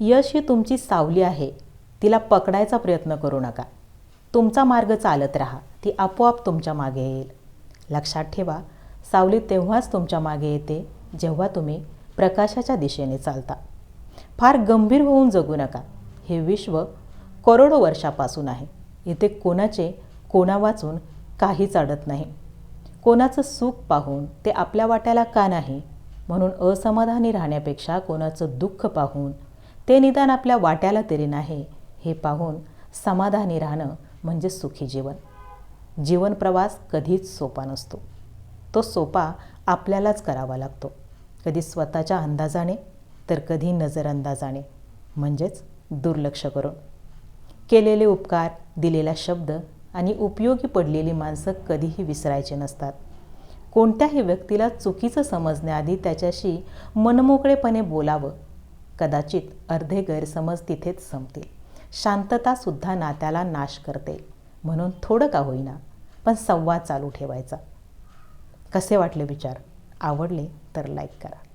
यश ही तुमची सावली आहे. तिला पकडायचा प्रयत्न करू नका. तुमचा मार्ग चालत राहा. ती आपोआप तुमच्या मागे येईल. लक्षात ठेवा सावली तेव्हाच तुमच्या मागे येते जेव्हा तुम्ही प्रकाशाच्या दिशेने चालता. फार गंभीर होऊन जगू नका. हे विश्व करोडो वर्षापासून आहे. इथे कोणाचे कोणा वाचून काहीच अडत नाही. कोणाचं सुख पाहून ते आपल्या वाट्याला का नाही? म्हणून असमाधानी राहण्यापेक्षा कोणाचं दुःख पाहून ते निदान आपल्या वाट्याला तरी नाही हे पाहून समाधानी राहणं म्हणजे सुखी जीवन. जीवन प्रवास कधीच सोपा नसतो. तो सोपा आपल्यालाच करावा लागतो. कधी स्वतःच्या अंदाजाने तर कधी नजरअंदाजाने म्हणजेच दुर्लक्ष करून. केलेले उपकार दिलेला शब्द आणि उपयोगी पडलेली माणसं कधीही विसरायचे नसतात. कोणत्याही व्यक्तीला चुकीचं समजण्याआधी त्याच्याशी मनमोकळेपणे बोलावं कदाचित अर्धे गैरसमज तिथेच संपतील. शांततासुद्धा नात्याला नाश करते. म्हणून थोडं का होईना पण संवाद चालू ठेवायचा. कसे वाटले विचार? आवडले तर लाईक करा.